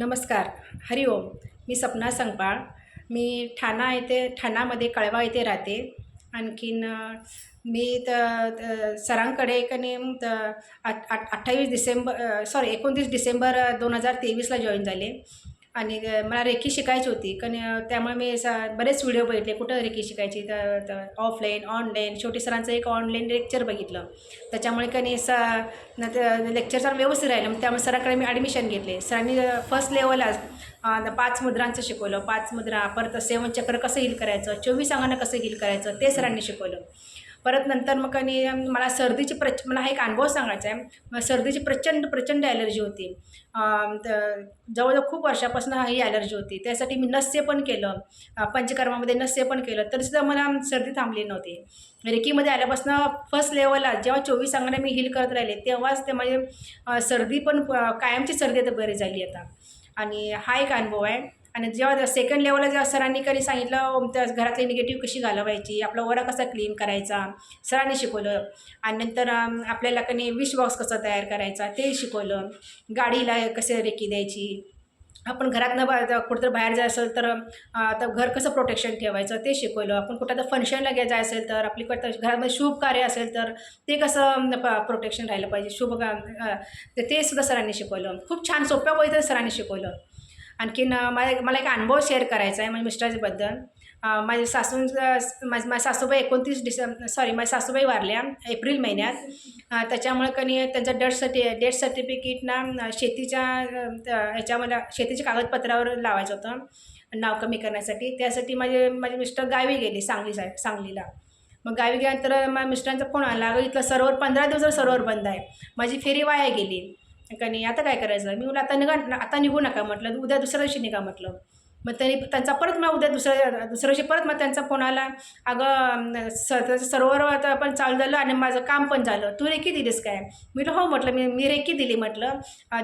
नमस्कार. हरिओम मी सपना संगपाळ. मी ठाणा येथे ठाणामध्ये कळवा येथे राहते. आणखीन मी तर सरांकडे कनी त आठ अठ्ठावीस डिसेंबर सॉरी एकोणतीस डिसेंबर दोन हजार तेवीसला जॉईन झाले. आणि मला रेखी शिकायची होती. कारण त्यामुळे मी स बरेच व्हिडिओ बघितले. कुठं रेखी शिकायची? तर तर ऑफलाईन ऑनलाईन शेवटी सरांचं एक ऑनलाईन लेक्चर बघितलं. त्याच्यामुळे कनी स न लेक्चर सर व्यवस्थित राहिलं. मग त्यामुळे सरांकडे मी ॲडमिशन घेतले. सरांनी फर्स्ट लेवललाच पाच मुद्रांचं शिकवलं. पाच मुद्रा परत सेवन चक्र कसं हिल करायचं? चोवीस अंगानं कसं हील करायचं? ते सरांनी शिकवलं. परत नंतर मग आणि मला सर्दीची प्रच मला हा एक अनुभव सांगायचा आहे. मला सर्दीची प्रचंड प्रचंड ॲलर्जी होती. जवळजवळ खूप वर्षापासून ही ॲलर्जी होती. त्यासाठी मी नस्य पण केलं. पंचकर्मामध्ये नस्य पण केलं. तरीसुद्धा मला सर्दी थांबली नव्हती. रेकीमध्ये आल्यापासून फर्स्ट लेवलला जेव्हा चोवीस अंगाने मी हील करत राहिले तेव्हाच ते माझे सर्दी पण कायमची सर्दी आता बरी झाली आता. आणि हा एक अनुभव आहे. आणि जेव्हा सेकंड लेवलला जेव्हा सरांनी कधी सांगितलं त्या घरातली निगेटिव्ह कशी घालवायची? आपला ओरा कसा क्लीन करायचा? सरांनी शिकवलं. आणि नंतर आपल्याला कधी विश बॉक्स कसा तयार करायचा ते शिकवलं. गाडीला कसे रेकी द्यायची? आपण घरात न कुठं बाहेर जाय असेल तर आता घर कसं प्रोटेक्शन ठेवायचं ते शिकवलं. आपण कुठं तर फंक्शनला घ्या जाय असेल तर आपली कुठं घरामध्ये शुभ कार्य असेल तर ते कसं प्रोटेक्शन राहिलं पाहिजे. शुभ का- ते सुद्धा सरांनी शिकवलं. खूप छान सोप्या पद्धतीने सरांनी शिकवलं. आणखीन मला मला एक अनुभव शेअर करायचा आहे माझ्या मिस्टरांबद्दल. अं, माझ्या माझ माझ्या सासूबाई एकोणतीस डिसेंब सॉरी माझ्या सासूबाई वारल्या एप्रिल महिन्यात. त्याच्यामुळे कनी त्यांचं डेथ सर्टि डेथ सर्टिफिकेट ना शेतीच्या ह्याच्यामध्ये शेतीच्या कागदपत्रावर लावायचं होतं नाव कमी करण्यासाठी. त्यासाठी माझे माझे मिस्टर गावी गेले सांगली साहेब सांगलीला. मग गावी गेल्यानंतर माझ्या मिस्टरांचा फोन आला इथलं सरोवर पंधरा दिवस सरोवर बंद आहे. माझी फेरी वाया गेली. नाही? आता काय करायचं? मी म्हणलं आता निघा आता निघू नका म्हटलं. उद्या दुसऱ्या दिवशी निघा म्हटलं. मग त्यांनी त्यांचा परत मग उद्या दुसऱ्या दुसऱ्या दिवशी परत मग त्यांचा फोन आला. अगं स त्याचं सरोवर आता पण चालू झालं आणि माझं काम पण झालं. तू रेकी दिलीस काय? मी म्हटलं हो म्हटलं मी मी रेकी दिली म्हटलं.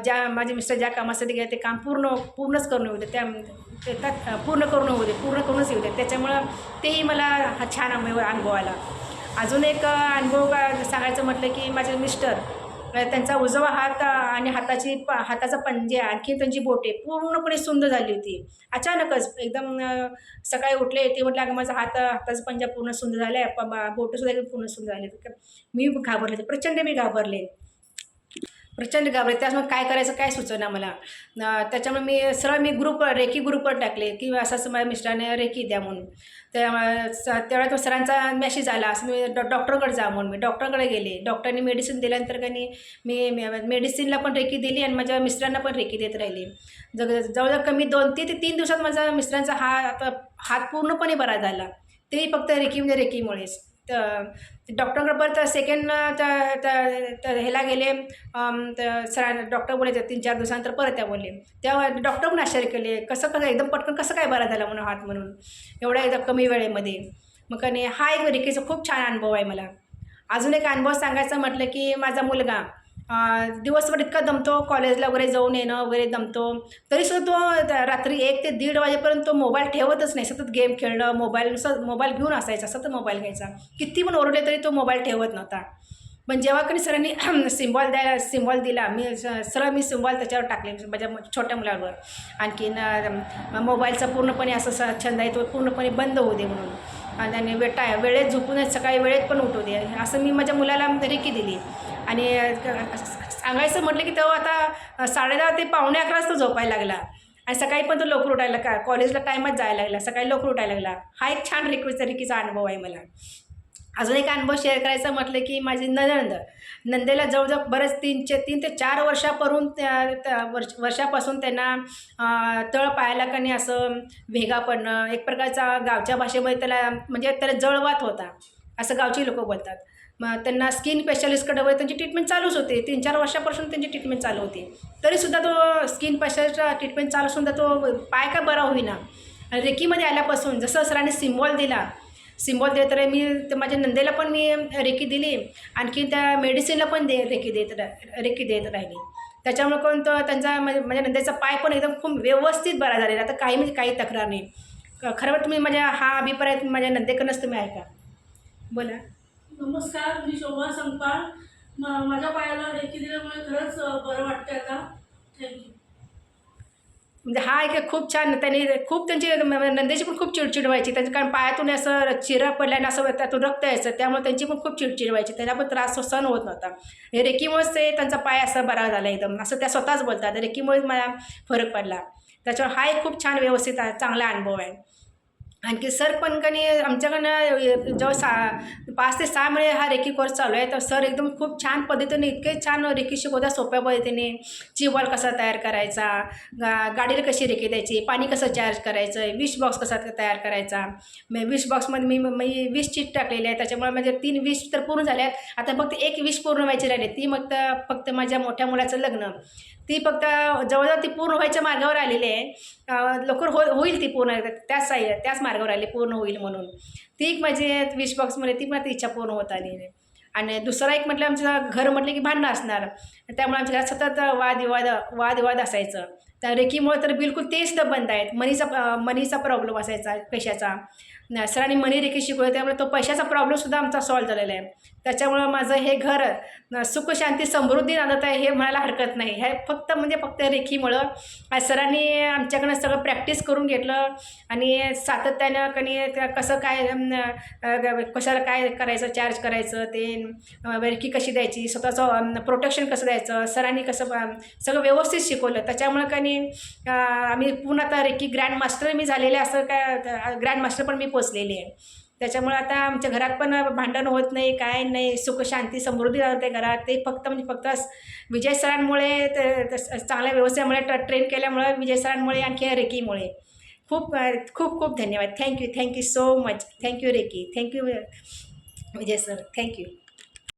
ज्या माझे मिस्टर ज्या कामासाठी गेले ते काम पूर्ण पूर्णच करून होते दे. त्या त्यात पूर्ण करून होते पूर्ण करूनच येऊ दे. त्याच्यामुळं तेही मला हा छान अनुभव अनुभव आला. अजून एक अनुभव का- सांगायचं म्हटलं की माझे मिस्टर त्यांचा उजवा हात आणि हाताची प हाताचा पंजे आणखी त्यांची बोटे पूर्णपणे सुंद झाली होती. अचानकच एकदम सकाळी उठले ते म्हटलं अगं माझा हात हाताचा पंजा पूर्ण सुंदर झाला आहे बोटंसुद्धा एकदम पूर्ण सुंदर झाले मी घाबरले प्रचंड मी घाबरले. प्रचंड घाबरले त्यामुळे काय करायचं काय सुचना मला. त्याच्यामुळे मी सरळ मी ग्रुप रेकी ग्रुपवर टाकले की असं असं माझ्या मिस्टराने रेकी द्या म्हणून. त्या स- त्यावेळेला तो सरांचा मेसेज आला. असं मी डॉ डॉक्टरकडे जा म्हणून. मी डॉक्टरकडे गेले. डॉक्टरनी मेडिसिन दिल्यानंतर काही मी मेडिसिनला पण रेकी दिली आणि माझ्या मिस्टरांना पण रेकी देत राहिली. जग जवळजवळ कमी दोन ते ते तीन दिवसात माझा मिस्टरांचा हात हात पूर्णपणे बरा झाला. तेही फक्त रेकी म्हणजे रेकीमुळेच. तर डॉक्टरकडे परत सेकंड तर ह्याला गेले तर सरा डॉक्टर बोलायचे तीन चार दिवसानंतर परत त्या बोलले. तेव्हा डॉक्टर पण आश्चर्य केले कसं कसं एकदम पटकन कसं काय बरा झाला म्हणून हात म्हणून? एवढ्या एकदम कमी वेळेमध्ये. मग कने हा एक रिकेचा खूप छान अनुभव आहे मला. अजून एक अनुभव सांगायचा म्हटलं की माझा मुलगा दिवसभर इतका दमतो कॉलेजला वगैरे जाऊन येणं वगैरे दमतो. तरीसुद्धा तो रात्री एक ते दीड वाजेपर्यंत तो मोबाईल ठेवतच नाही. सतत गेम खेळणं मोबाईल नुसतं मोबाईल घेऊन असायचा सतत मोबाईल घ्यायचा. किती पण ओरडले तरी तो मोबाईल ठेवत नव्हता. पण जेव्हा कधी सरांनी सिम्बॉल द्या सिम्बॉल दिला मी सर सरळ मी सिम्बॉल त्याच्यावर टाकले माझ्या छोट्या मुलावर. आणखीन मोबाईलचा पूर्णपणे असं छंद आहे तो पूर्णपणे बंद होऊ दे म्हणून. आणि वेटा वेळेत झोपून सकाळी वेळेत पण उठू दे. असं मी माझ्या मुलाला रेकी दिली. आणि सांगायचं म्हटलं की तो आता साडेदहा ते पावणे अकराच तो झोपायला लागला. आणि सकाळी पण तो लवकर उठायला का कॉलेजला टाईमच जायला लागला. सकाळी लवकर उठायला लागला. हा एक छान रिक्वेस्ट रेकीचा अनुभव आहे मला. अजून एक अनुभव शेअर करायचा म्हटलं की माझी ननंद नंदेला जवळजवळ बरेच तीनचे तीन ते चार वर्षापरून त्या त्या वर्ष वर्षापासून त्यांना तळ पायाला कणी असं भेगा पडणं एक प्रकारचा गावच्या भाषेमध्ये त्याला म्हणजे त्याला जळवात होता. असं गावची लोक बोलतात. मग त्यांना स्किन स्पेशालिस्टकडे वगैरे त्यांची ट्रीटमेंट चालूच होते. तीन चार वर्षापासून त्यांची ट्रीटमेंट चालू होती. तरीसुद्धा तो स्किन स्पेशालिस्ट ट्रीटमेंट चालू सुद्धा तो पाय का बरा होईना. आणि रेकीमध्ये आल्यापासून जसं सरांनी सिम्बॉल दिला सिम्बॉल देत राही मी तर माझ्या नंदेला पण मी रेकी दिली. आणखी त्या मेडिसिनला पण दे रेकी देत रा रेकी देत राहिली. त्याच्यामुळे कोण तो त्यांचा म्हणजे माझ्या नंदेचा पाय पण एकदम खूप व्यवस्थित बरा झालेला. आता काही म्हणजे काही तक्रार नाही. खरं तुम्ही माझ्या हा अभिप्राय माझ्या नंदेकडनंच तुम्ही ऐका. बोला. नमस्कार मी शोभा संपाळ. म माझ्या पायाला रेखी दिल्यामुळे खरंच बरं वाटतं आता. थँक्यू म्हणजे हा एक खूप छान त्यांनी खूप त्यांची नंदेची पण खूप चिडचिड व्हायची. त्यांच्या कारण पायातून असं चिरा पडल्याने असं त्यातून रक्त यायचं. त्यामुळे त्यांची पण खूप चिडचिड व्हायची. त्यांना पण त्रास सहन होत नव्हता. हे रेकीमुळेच ते त्यांचा पाय असा बरा झाला एकदम. असं त्या स्वतःच बोलतात. रेकीमुळेच मला फरक पडला. त्याच्यावर हा एक खूप छान व्यवस्थित चांगला अनुभव आहे. आणखी सर पण कणी आमच्याकडनं जेव्हा सा पाच ते सहा महिने हा रेकी कोर्स चालू आहे. तर सर एकदम खूप छान पद्धतीने इतके छान रेकी शिकवतात सोप्या पद्धतीने. चिवॉल कसा तयार करायचा गा गाडीला कशी रेकी द्यायची पाणी कसं चार्ज करायचं विश बॉक्स कसा तयार करायचा. मी विश बॉक्समध्ये मी मी वीस चीट टाकलेली आहे त्याच्यामुळे माझे तीन विश तर पूर्ण झाले आहेत. आता फक्त एक विश पूर्ण व्हायची राहिली ती मग तर फक्त माझ्या मोठ्या मुलाचं लग्न. ती फक्त जवळजवळ ती पूर्ण व्हायच्या मार्गावर आलेली आहे. लवकर हो होईल ती पूर्ण त्याच साई त्याच मार्गावर आली पूर्ण होईल म्हणून. ती एक माझी विश बॉक्समध्ये ती पण ती इच्छा पूर्ण होत आली आहे. आणि दुसरा एक म्हटलं आमचं घर म्हटलं की भांडणं असणार. त्यामुळे आमच्या घरात सतत वादविवाद वादविवाद असायचं. त्या रेकीमुळे तर बिलकुल तेच तर बंद आहेत. मनीचा मनीचा प्रॉब्लेम असायचा पैशाचा. सरांनी मनी रेखी शिकवलं त्यामुळे तो पैशाचा प्रॉब्लेमसुद्धा आमचा सॉल्व्ह झालेला आहे. त्याच्यामुळं माझं हे घर सुख शांती समृद्धी नांदत आहे हे म्हणायला हरकत नाही. हे फक्त म्हणजे फक्त रेखीमुळं आज सरांनी आमच्याकडनं सगळं प्रॅक्टिस करून घेतलं आणि सातत्यानं कणी कसं काय कशाला काय करायचं चार्ज करायचं ते रेखी कशी द्यायची स्वतःचं प्रोटेक्शन कसं द्यायचं सरांनी कसं सगळं व्यवस्थित शिकवलं. त्याच्यामुळं कणी मी आम्ही पूर्ण आता रेकी ग्रँड मास्टर मी झालेले असं काय ग्रँड मास्टर पण मी पोचलेली आहे. त्याच्यामुळे आता आमच्या घरात पण भांडण होत नाही काय नाही सुख शांती समृद्धी राहते घरात. ते फक्त म्हणजे फक्त विजय सरांमुळे चांगल्या व्यवसायामुळे ट्रेन केल्यामुळे विजय सरांमुळे आणखी रेकीमुळे. खूप खूप खूप धन्यवाद. Thank you thank you so much. Thank you Reki. Thank you Vijay sir. Thank you.